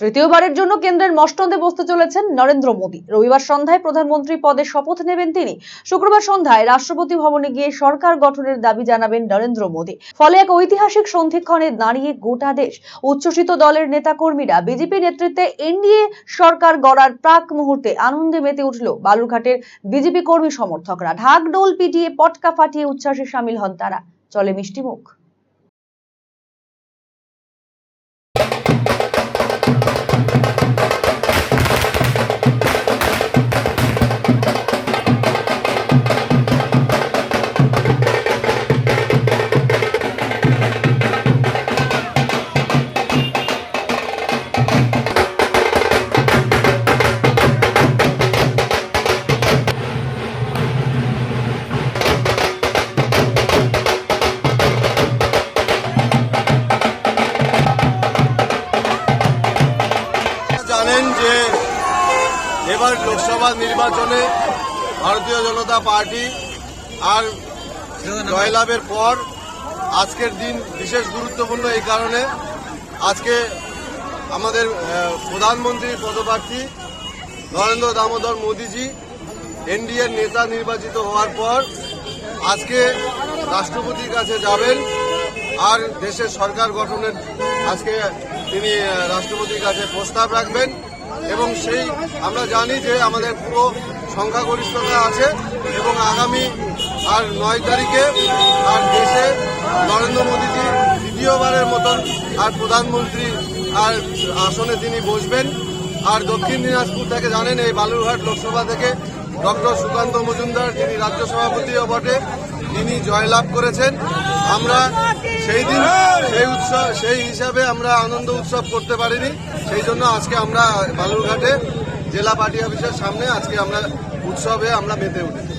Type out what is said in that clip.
তৃতীয়বারের জন্য কেন্দ্রের মসনদে বসতে চলেছেন নরেন্দ্র মোদী। রবিবার সন্ধ্যায় প্রধানমন্ত্রী পদে শপথ নেবেন তিনি। শুক্রবার সন্ধ্যায় রাষ্ট্রপতি ভবনে গিয়ে সরকার গঠনের দাবি জানাবেন নরেন্দ্র মোদী। ফলে এক ঐতিহাসিক সন্ধিক্ষণে দাঁড়িয়ে গোটা দেশ, উচ্ছ্বসিত দলের নেতাকর্মীরা বিজেপি নেতৃত্বে এনডিএ সরকার গড়ার প্রাক মুহূর্তে আনন্দে মেতে উঠল বালুরঘাটের বিজেপি কর্মী সমর্থকরা। ঢাক ডোল পিটিয়ে পটকা ফাটিয়ে উচ্ছ্বাসে সামিল হন তারা। চলে মিষ্টি মুখ। এবার লোকসভা নির্বাচনে ভারতীয় জনতা পার্টি আর জয়লাভের পর আজকের দিন বিশেষ গুরুত্বপূর্ণ এই কারণে আজকে আমাদের প্রধানমন্ত্রী পদপ্রার্থী নরেন্দ্র দামোদর মোদীজি এনডিএর নেতা নির্বাচিত হওয়ার পর আজকে রাষ্ট্রপতির কাছে যাবেন আর দেশের সরকার গঠনের আজকে তিনি রাষ্ট্রপতির কাছে প্রস্তাব রাখবেন। এবং সেই আমরা জানি যে আমাদের পুরো সংখ্যাগরিষ্ঠতা আছে এবং আগামী আর নয় তারিখে আর দেশে নরেন্দ্র মোদীজি দ্বিতীয়বারের মতন আর প্রধানমন্ত্রী আর আসনে তিনি বসবেন। আর দক্ষিণ দিনাজপুর থেকে জানেন, এই বালুরঘাট লোকসভা থেকে ডক্টর সুকান্ত মজুমদার যিনি রাজ্য সভাপতিও বটে, তিনি জয়লাভ করেছেন। আমরা সেই দিন, সেই উৎসব, সেই হিসাবে আমরা আনন্দ উৎসব করতে পারিনি। সেই জন্য আজকে আমরা বালুরঘাটে জেলা পার্টি অফিসের সামনে আজকে আমরা উৎসবে আমরা মেতে উঠেছি।